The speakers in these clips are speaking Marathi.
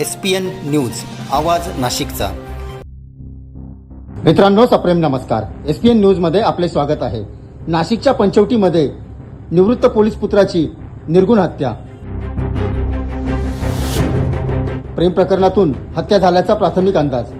एस पी एन न्यूज आवाज नाशिकचा. मित्रांनो सप्रेम नमस्कार. एस पी एन न्यूजमध्ये आपले स्वागत आहे. नाशिकच्या पंचवटीमध्ये निवृत्त पोलीस पुत्राची निर्गुण हत्या. प्रेम प्रकरणातून हत्या झाल्याचा प्राथमिक अंदाज.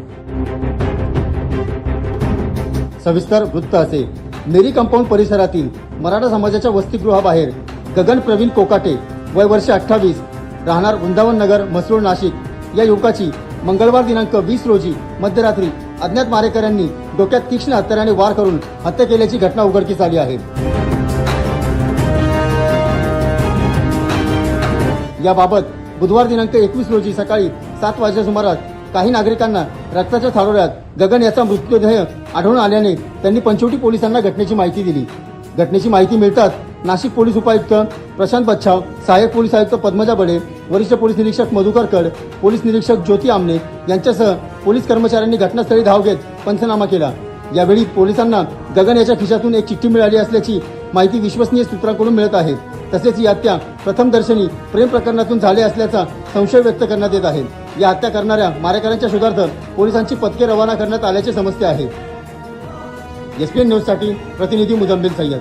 सविस्तर वृत्त असे. मेरी कंपाऊंड परिसरातील मराठा समाजाच्या वसतिगृहाबाहेर गगन प्रवीण कोकाटे वय वर्ष अठ्ठावीस राहणार वृंदावन नगर म्हसरूळ नाशिक या युवकाची मंगळवार दिनांक वीस रोजी मध्यरात्री अज्ञात मारेकऱ्यांनी डोक्यात तीक्ष्ण हत्याराने वार करून हत्या केल्याची घटना उघडकीस आली आहे. याबाबत बुधवार दिनांक एकवीस रोजी सकाळी सात वाजल्या सुमारास काही नागरिकांना रक्ताच्या थारोळ्यात गगन याचा मृतदेह आढळून आल्याने त्यांनी पंचवटी पोलिसांना घटनेची माहिती दिली. घटनेची माहिती मिळताच नाशिक पोलीस उपायुक्त प्रशांत बच्छाव सहाय्यक पोलीस आयुक्त पद्मजा बडे वरिष्ठ पोलीस निरीक्षक मधुकर कड पोलीस निरीक्षक ज्योती आमने यांच्यासह पोलीस कर्मचाऱ्यांनी घटनास्थळी धाव घेत पंचनामा केला. यावेळी पोलिसांना गगन याच्या खिशातून एक चिठ्ठी मिळाली असल्याची माहिती विश्वसनीय सूत्रांकडून मिळत आहे. तसेच ही हत्या प्रथमदर्शनी प्रेम प्रकरणातून झाले असल्याचा संशय व्यक्त करण्यात येत आहे. या हत्या करणाऱ्या मारेकऱ्यांच्या शोधार्थ पोलिसांची पथके रवाना करण्यात आल्याचे समजते आहे. एसपीएन न्यूजसाठी प्रतिनिधी मुजम्बिल सय्यद.